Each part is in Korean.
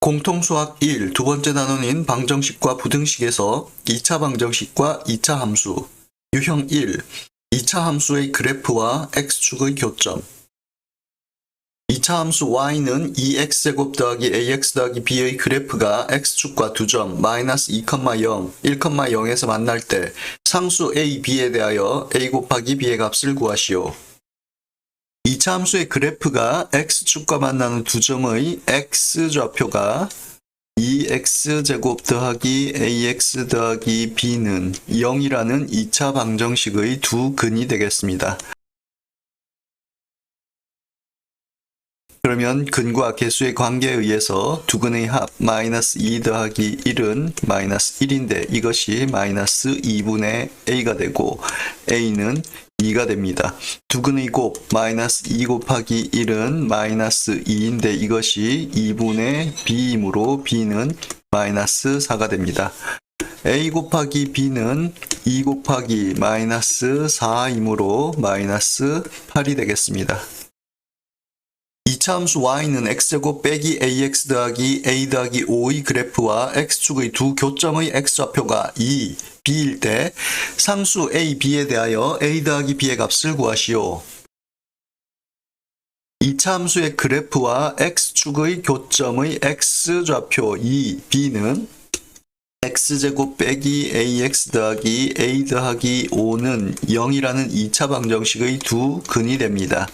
공통수학 1 두 번째 단원인 방정식과 부등식에서 2차 방정식과 2차 함수 유형 1 2차 함수의 그래프와 x축의 교점 2차 함수 y는 2x제곱 더하기 ax 더하기 b의 그래프가 x축과 두점 마이너스 2,0, 1,0에서 만날 때 상수 a, b에 대하여 a 곱하기 b의 값을 구하시오. 2차 함수의 그래프가 x축과 만나는 두 점의 x좌표가 2x제곱 더하기 ax 더하기 b는 0이라는 2차 방정식의 두 근이 되겠습니다. 그러면 근과 개수의 관계에 의해서 두 근의 합 마이너스 2 더하기 1은 마이너스 1인데 이것이 마이너스 2분의 a가 되고 a는 2가 됩니다. 두 근의 곱 마이너스 2 곱하기 1은 마이너스 2인데 이것이 2분의 b이므로 b는 마이너스 4가 됩니다. a 곱하기 b는 2 곱하기 마이너스 4이므로 마이너스 8이 되겠습니다. 2차 함수 y는 x제곱 빼기 ax 더하기 a 더하기 5의 그래프와 x축의 두 교점의 x좌표가 2, b일 때 상수 a, b에 대하여 a 더하기 b의 값을 구하시오. 2차 함수의 그래프와 x축의 교점의 x좌표 2, b는 x제곱 빼기 ax 더하기 a 더하기 5는 0이라는 2차 방정식의 두 근이 됩니다.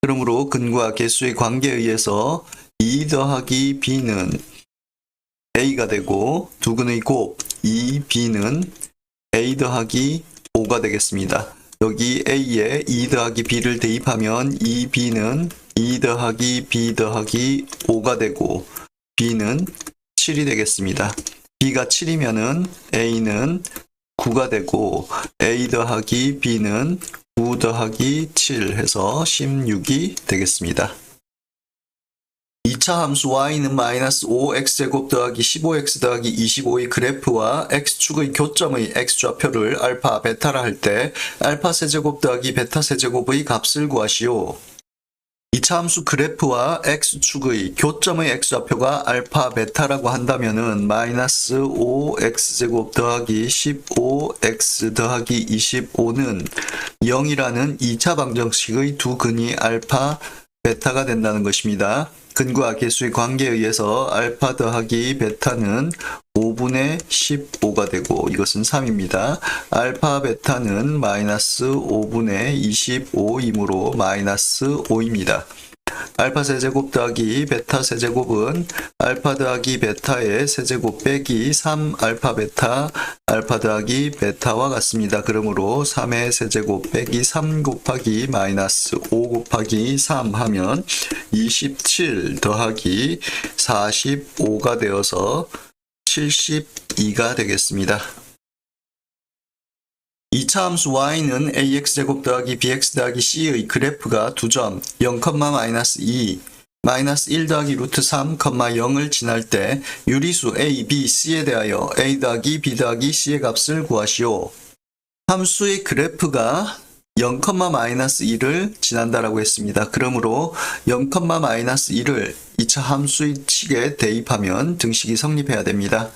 그러므로 근과 개수의 관계에 의해서 2 더하기 b는 a가 되고 두 근의 곱 2b는 a 더하기 5가 되겠습니다. 여기 a에 2 더하기 b를 대입하면 2b는 2 더하기 b 더하기 5가 되고 b는 7이 되겠습니다. b가 7이면은 a는 9가 되고 a 더하기 b는 9 더하기 7 해서 16이 되겠습니다. 2차 함수 y는 마이너스 5x제곱 더하기 15x 더하기 25의 그래프와 x축의 교점의 x좌표를 알파, 베타라 할 때 알파 세제곱 더하기 베타 세제곱의 값을 구하시오. 2차 함수 그래프와 x축의 교점의 x좌표가 알파, 베타라고 한다면 은 마이너스 5x제곱 더하기 15x 더하기 25는 0이라는 2차 방정식의 두 근이 알파, 베타가 된다는 것입니다. 근과 개수의 관계에 의해서 알파 더하기 베타는 5분의 15가 되고 이것은 3입니다. 알파 베타는 마이너스 5분의 25이므로 마이너스 5입니다. 알파 세제곱 더하기 베타 세제곱은 알파 더하기 베타의 세제곱 빼기 3 알파 베타 알파 더하기 베타와 같습니다. 그러므로 3의 세제곱 빼기 3 곱하기 마이너스 5 곱하기 3 하면 27 더하기 45가 되어서 72가 되겠습니다. 2차 함수 y는 ax제곱 더하기 bx 더하기 c의 그래프가 두 점 0, 마이너스 2, 마이너스 1 더하기 루트 3, 0을 지날 때 유리수 a, b, c에 대하여 a 더하기 b 더하기 c의 값을 구하시오. 함수의 그래프가 0, 마이너스 1을 지난다라고 했습니다. 그러므로 0, 마이너스 1을 2차 함수의 식에 대입하면 등식이 성립해야 됩니다.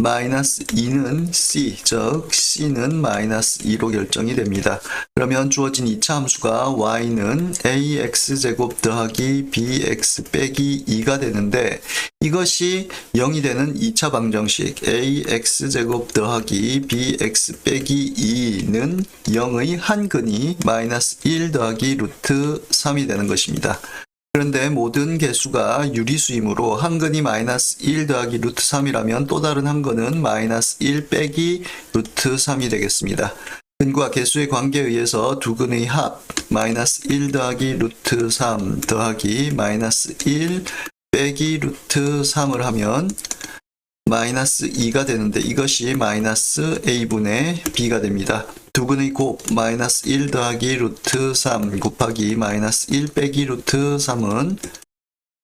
마이너스 2는 c, 즉 c는 마이너스 2로 결정이 됩니다. 그러면 주어진 2차 함수가 y는 ax제곱 더하기 bx 빼기 2가 되는데 이것이 0이 되는 2차 방정식 ax제곱 더하기 bx 빼기 2는 0의 한 근이 마이너스 1 더하기 루트 3이 되는 것입니다. 그런데 모든 개수가 유리수이므로 한 근이 마이너스 1 더하기 루트 3이라면 또 다른 한 근은 마이너스 1 빼기 루트 3이 되겠습니다. 근과 개수의 관계에 의해서 두 근의 합 마이너스 1 더하기 루트 3 더하기 마이너스 1 빼기 루트 3을 하면 마이너스 2가 되는데 이것이 마이너스 a분의 b가 됩니다. 두 근의 곱 마이너스 1 더하기 루트 3 곱하기 마이너스 1 빼기 루트 3은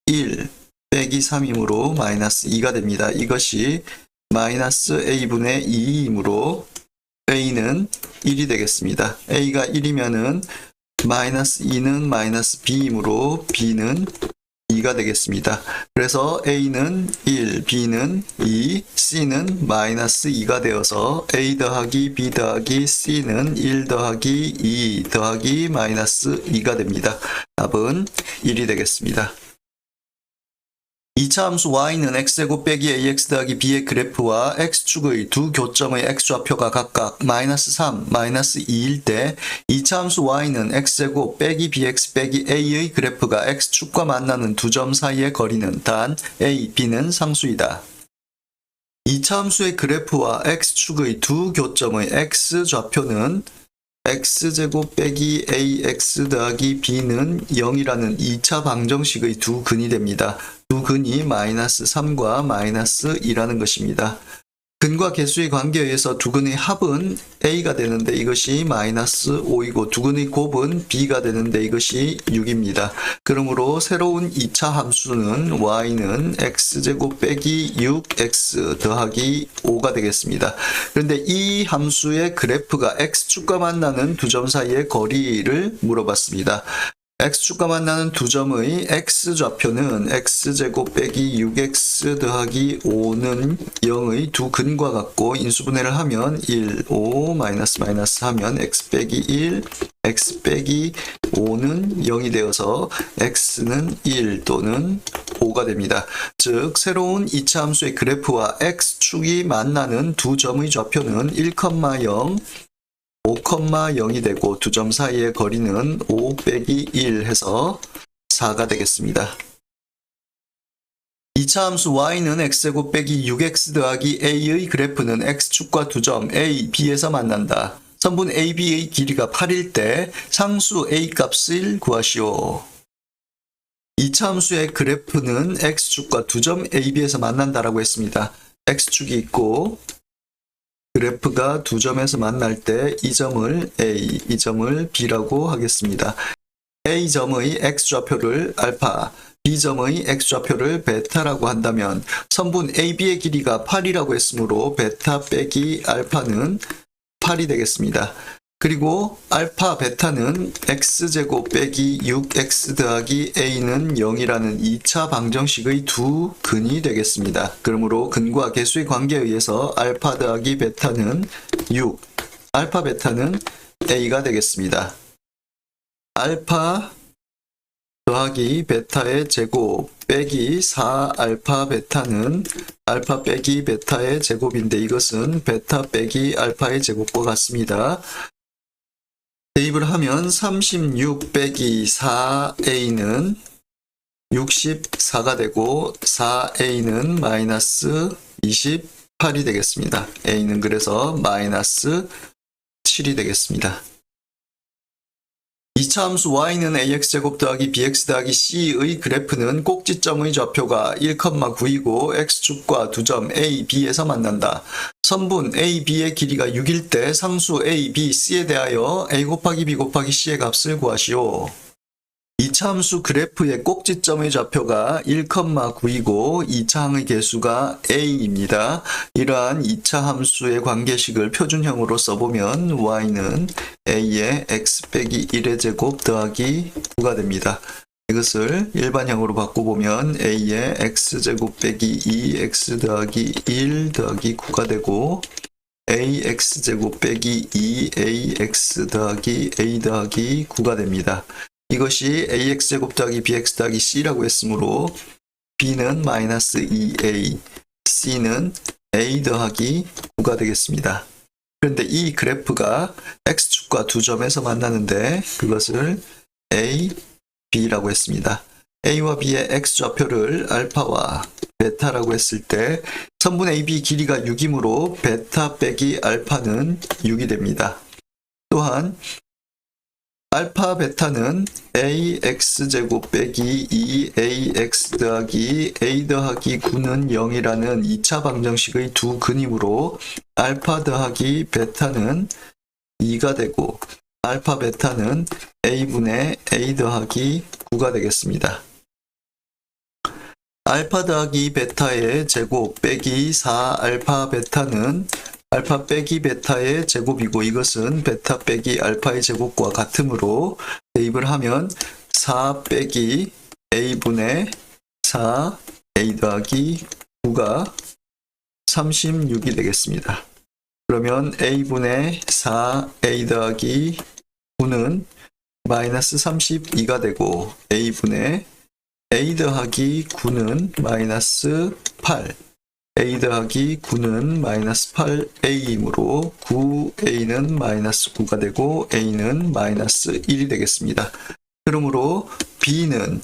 1 빼기 3이므로 마이너스 2가 됩니다. 이것이 마이너스 a분의 2이므로 a는 1이 되겠습니다. a가 1이면은 마이너스 2는 마이너스 b이므로 b는 2가 되겠습니다. 그래서 A는 1, B는 2, C는 마이너스 2가 되어서 A 더하기 B 더하기 C는 1 더하기 2 더하기 마이너스 2가 됩니다. 답은 1이 되겠습니다. 2차 함수 y는 x제곱 빼기 ax 더하기 b의 그래프와 x축의 두 교점의 x좌표가 각각 마이너스 3, 마이너스 2일 때 2차 함수 y는 x제곱 빼기 bx 빼기 a의 그래프가 x축과 만나는 두 점 사이의 거리는 단 a, b는 상수이다. 2차 함수의 그래프와 x축의 두 교점의 x좌표는 x제곱 빼기 ax 더하기 b는 0이라는 2차 방정식의 두 근이 됩니다. 두 근이 마이너스 3과 마이너스 2라는 것입니다. 근과 개수의 관계에 의해서 두 근의 합은 a가 되는데 이것이 마이너스 5이고 두 근의 곱은 b가 되는데 이것이 6입니다. 그러므로 새로운 2차 함수는 y는 x제곱 빼기 6x 더하기 5가 되겠습니다. 그런데 이 함수의 그래프가 x축과 만나는 두 점 사이의 거리를 물어봤습니다. X축과 만나는 두 점의 x좌표는 x제곱 빼기 6x 더하기 5는 0의 두 근과 같고 인수분해를 하면 1, 5 마이너스 마이너스 하면 x 빼기 1, x 빼기 5는 0이 되어서 x는 1 또는 5가 됩니다. 즉 새로운 2차 함수의 그래프와 x축이 만나는 두 점의 좌표는 1,0 5,0이 되고 두 점 사이의 거리는 5 빼기 1 해서 4가 되겠습니다. 2차 함수 y는 x제곱 빼기 6x 더하기 a의 그래프는 x축과 두 점 a, b에서 만난다. 선분 AB의 길이가 8일 때 상수 A 값을 구하시오. 2차 함수의 그래프는 x축과 두 점 AB에서 만난다라고 했습니다. x축이 있고 그래프가 두 점에서 만날 때 이 점을 A, 이 점을 B라고 하겠습니다. A점의 x좌표를 알파, B점의 x좌표를 베타라고 한다면 선분 AB의 길이가 8이라고 했으므로 베타 빼기 알파는 8이 되겠습니다. 그리고 알파 베타는 x제곱 빼기 6x 더하기 a는 0이라는 2차 방정식의 두 근이 되겠습니다. 그러므로 근과 개수의 관계에 의해서 알파 더하기 베타는 6, 알파 베타는 a가 되겠습니다. 알파 더하기 베타의 제곱 빼기 4 알파 베타는 알파 빼기 베타의 제곱인데 이것은 베타 빼기 알파의 제곱과 같습니다. 대입을 하면 36 빼기 4a는 64가 되고 4a는 마이너스 28이 되겠습니다. a는 그래서 마이너스 7이 되겠습니다. 2차 함수 y는 ax제곱 더하기 bx 더하기 c의 그래프는 꼭지점의 좌표가 1,9이고 x축과 두 점 a, b에서 만난다. 선분 a, b의 길이가 6일 때 상수 a, b, c에 대하여 a 곱하기 b 곱하기 c의 값을 구하시오. 2차 함수 그래프의 꼭지점의 좌표가 1,9이고 2차 항의 개수가 a입니다. 이러한 2차 함수의 관계식을 표준형으로 써보면 y는 a의 x 빼기 1의 제곱 더하기 9가 됩니다. 이것을 일반형으로 바꿔보면 a의 x제곱 빼기 2x 더하기 1 더하기 9가 되고 ax제곱 빼기 2ax 더하기 a 더하기 9가 됩니다. 이것이 ax제곱 더하기 bx 더하기 c라고 했으므로 b는 마이너스 2a, c는 a 더하기 9가 되겠습니다. 그런데 이 그래프가 x축과 두 점에서 만나는데 그것을 a, b라고 했습니다. a와 b의 x좌표를 알파와 베타라고 했을 때 선분 AB 길이가 6이므로 베타 빼기 알파는 6이 됩니다. 또한 알파 베타는 ax제곱 빼기 2ax 더하기 a 더하기 9는 0이라는 2차 방정식의 두 근이므로 알파 더하기 베타는 2가 되고 알파 베타는 a분의 a 더하기 9가 되겠습니다. 알파 더하기 베타의 제곱 빼기 4 알파 베타는 알파 빼기 베타의 제곱이고 이것은 베타 빼기 알파의 제곱과 같으므로 대입을 하면 4 빼기 a분의 4 a 더하기 9가 36이 되겠습니다. 그러면 a분의 4 a 더하기 9는 마이너스 32가 되고 a분의 a 더하기 9는 마이너스 8 a 더하기 9는 마이너스 8a이므로 9a는 마이너스 9가 되고 a는 마이너스 1이 되겠습니다. 그러므로 b는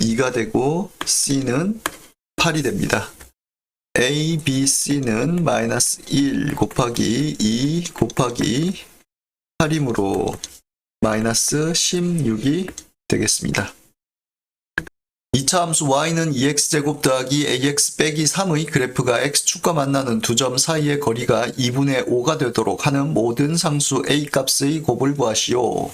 2가 되고 c는 8이 됩니다. A, b, c는 마이너스 1 곱하기 2 곱하기 8이므로 마이너스 16이 되겠습니다. 2차 함수 y는 2x제곱 더하기 ax 빼기 3의 그래프가 x축과 만나는 두 점 사이의 거리가 2분의 5가 되도록 하는 모든 상수 a 값의 곱을 구하시오.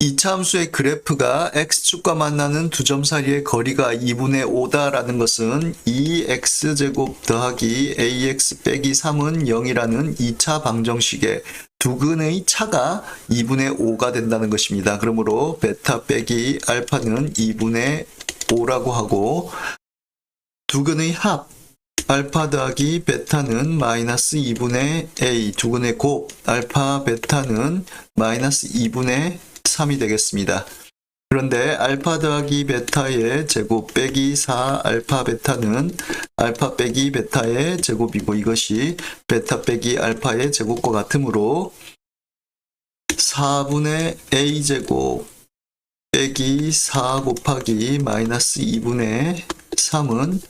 2차 함수의 그래프가 x축과 만나는 두 점 사이의 거리가 2분의 5다라는 것은 2x제곱 더하기 ax 빼기 3은 0이라는 2차 방정식의 두 근의 차가 2분의 5가 된다는 것입니다. 그러므로 베타 빼기 알파는 2분의 5라고 하고 두 근의 합 알파 더하기 베타는 마이너스 2분의 a 두 근의 곱 알파 베타는 마이너스 2분의 3이 되겠습니다. 그런데 알파 더하기 베타의 제곱 빼기 4 알파 베타는 알파 빼기 베타의 제곱이고 이것이 베타 빼기 알파의 제곱과 같으므로 4분의 a 제곱 빼기 4 곱하기 마이너스 2분의 3은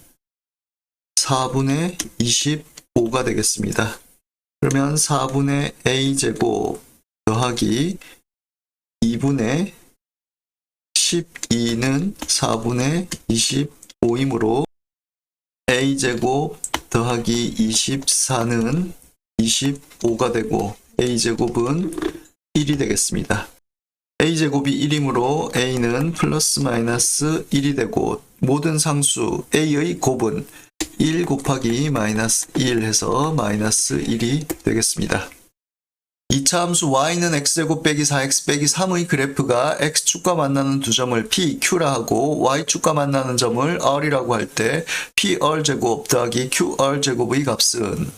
4분의 25가 되겠습니다. 그러면 4분의 a 제곱 더하기 2분의 12는 4분의 25이므로 a제곱 더하기 24는 25가 되고 a제곱은 1이 되겠습니다. a제곱이 1이므로 a는 플러스 마이너스 1이 되고 모든 상수 a의 곱은 1 곱하기 마이너스 1 해서 마이너스 1이 되겠습니다. 2차 함수 y는 x제곱 빼기 4x 빼기 3의 그래프가 x축과 만나는 두 점을 p, q라 하고 y축과 만나는 점을 r이라고 할 때 p, r 제곱 더하기 q, r 제곱의 값은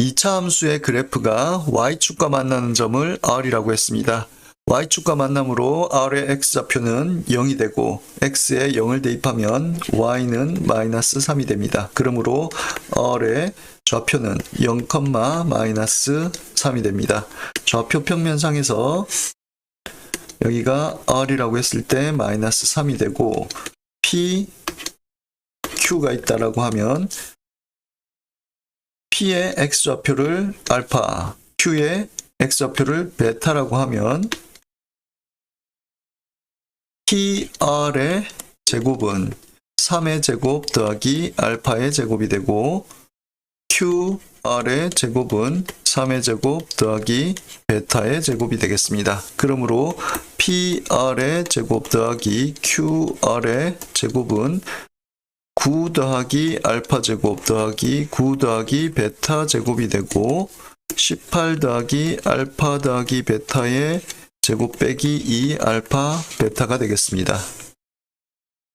2차 함수의 그래프가 y축과 만나는 점을 r이라고 했습니다. y축과 만남으로 r의 x좌표는 0이 되고 x에 0을 대입하면 y는 마이너스 3이 됩니다. 그러므로 r의 좌표는 0, 마이너스 3이 됩니다. 좌표 평면상에서 여기가 r이라고 했을 때 마이너스 3이 되고 p, q가 있다라고 하면 p의 x좌표를 알파, q의 x좌표를 베타라고 하면 PR의 제곱은 3의 제곱 더하기 알파의 제곱이 되고 QR의 제곱은 3의 제곱 더하기 베타의 제곱이 되겠습니다. 그러므로 PR의 제곱 더하기 QR의 제곱은 9 더하기 알파 제곱 더하기 9 더하기 베타 제곱이 되고 18 더하기 알파 더하기 베타의 제곱 빼기 2 알파 베타가 되겠습니다.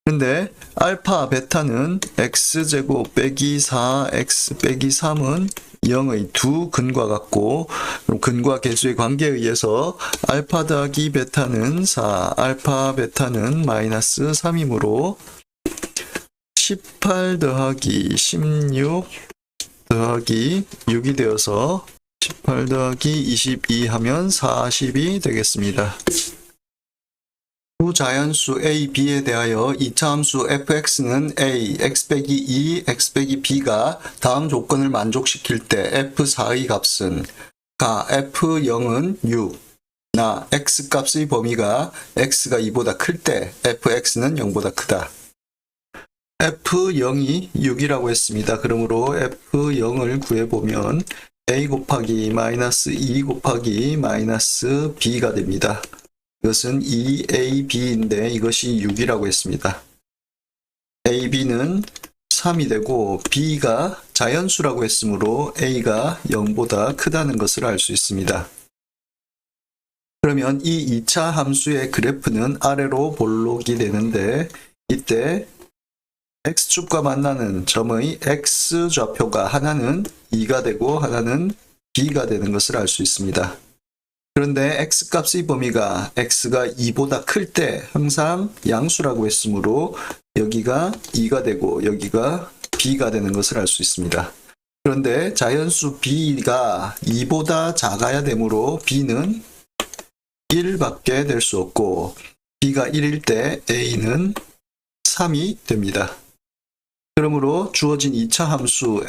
근데 알파 베타는 x제곱 빼기 4x 빼기 3은 0의 두 근과 같고 근과 개수의 관계에 의해서 알파 더하기 베타는 4 알파 베타는 마이너스 3이므로 18 더하기 16 더하기 6이 되어서 18 더하기 22 하면 40이 되겠습니다. 두 자연수 a, b에 대하여 이차 함수 fx는 a, x 빼기 2, x 빼기 b가 다음 조건을 만족시킬 때 f4의 값은 가 f0은 6, 나 x 값의 범위가 x가 2보다 클 때 fx는 0보다 크다. f0이 6이라고 했습니다. 그러므로 f0을 구해보면 a 곱하기 마이너스 2 곱하기 마이너스 b가 됩니다. 이것은 2ab인데 이것이 6이라고 했습니다. ab는 3이 되고 b가 자연수라고 했으므로 a가 0보다 크다는 것을 알 수 있습니다. 그러면 이 2차 함수의 그래프는 아래로 볼록이 되는데 이때 x축과 만나는 점의 x 좌표가 하나는 2가 되고 하나는 b가 되는 것을 알 수 있습니다. 그런데 x 값의 범위가 x가 2보다 클 때 항상 양수라고 했으므로 여기가 2가 되고 여기가 b가 되는 것을 알 수 있습니다. 그런데 자연수 b가 2보다 작아야 되므로 b는 1밖에 될 수 없고 b가 1일 때 a는 3이 됩니다. 그러므로 주어진 2차 함수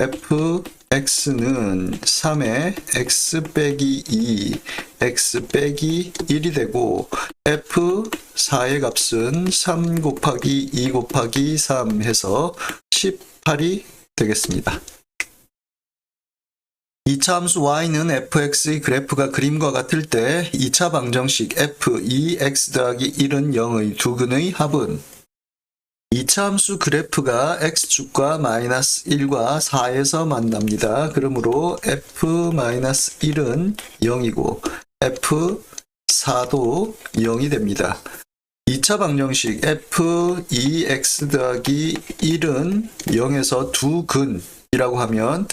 fx는 3의 x 빼기 2, x 빼기 1이 되고 f4의 값은 3 곱하기 2 곱하기 3 해서 18이 되겠습니다. 2차 함수 y는 fx의 그래프가 그림과 같을 때 2차 방정식 f 2x 더하기 1은 0의 두 근의 합은 2차 함수 그래프가 x축과 마이너스 1과 4에서 만납니다. 그러므로 f-1은 0이고 f4도 0이 됩니다. 2차 방정식 f2x 더하기 1은 0에서 두 근이라고 하면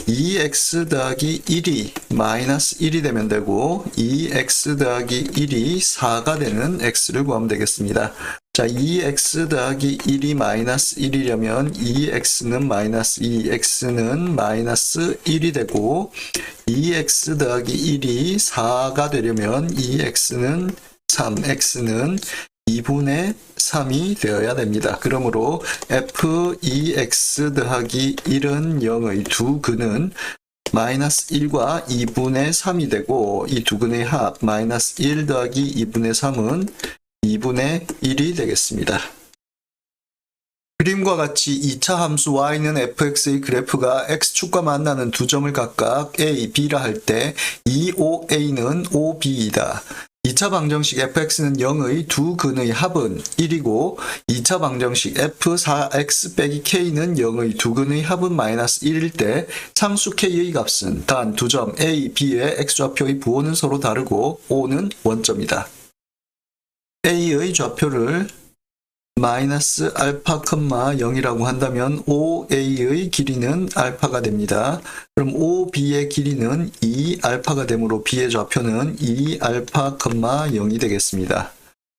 2x 더하기 1이 마이너스 1이 되면 되고 2x 더하기 1이 4가 되는 x를 구하면 되겠습니다. 자, 2x 더하기 1이 마이너스 1이려면 2x는 마이너스 2x는 마이너스 1이 되고 2x 더하기 1이 4가 되려면 2x는 3, x는 2분의 3이 되어야 됩니다. 그러므로 f2x 더하기 1은 0의 두 근은 마이너스 1과 2분의 3이 되고 이 두 근의 합 마이너스 1 더하기 2분의 3은 2분의 1이 되겠습니다. 그림과 같이 2차 함수 y는 fx의 그래프가 x축과 만나는 두 점을 각각 a, b라 할때이 oa는 ob이다. 2차 방정식 fx는 0의 두 근의 합은 1이고 2차 방정식 f4x 빼기 k는 0의 두 근의 합은 마이너스 1일 때 상수 k의 값은 단 두 점 a, b의 x좌표의 부호는 서로 다르고 o는 원점이다. A의 좌표를 마이너스 알파 컴마 0이라고 한다면 OA의 길이는 알파가 됩니다. 그럼 OB의 길이는 2 알파가 되므로 B의 좌표는 2 알파 컴마 0이 되겠습니다.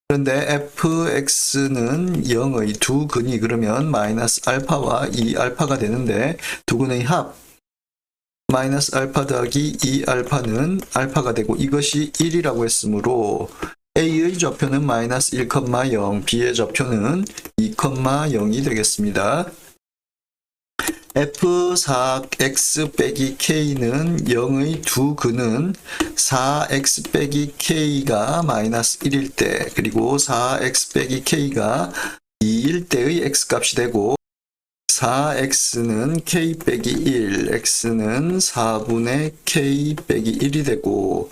그런데 fx는 0의 두 근이 그러면 마이너스 알파와 2 알파가 되는데 두 근의 합 마이너스 알파 더하기 2 알파는 알파가 되고 이것이 1이라고 했으므로 A의 좌표는 마이너스 1,0, B의 좌표는 2,0이 되겠습니다. F4x 빼기 K는 0의 두 근은 4x 빼기 K가 마이너스 1일 때 그리고 4x 빼기 K가 2일 때의 X값이 되고 4x는 k 빼기 1, x는 4분의 k 빼기 1이 되고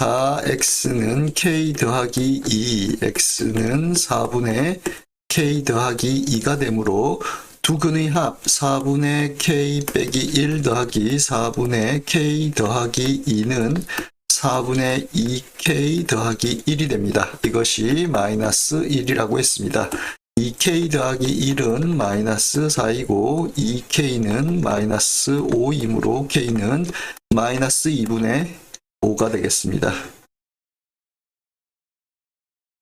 4x는 k 더하기 2, x는 4분의 k 더하기 2가 되므로 두 근의 합 4분의 k 빼기 1 더하기 4분의 k 더하기 2는 4분의 2k 더하기 1이 됩니다. 이것이 마이너스 1이라고 했습니다. 2k 더하기 1은 마이너스 4이고 2k는 마이너스 5이므로 k는 마이너스 2분의 5가 되겠습니다.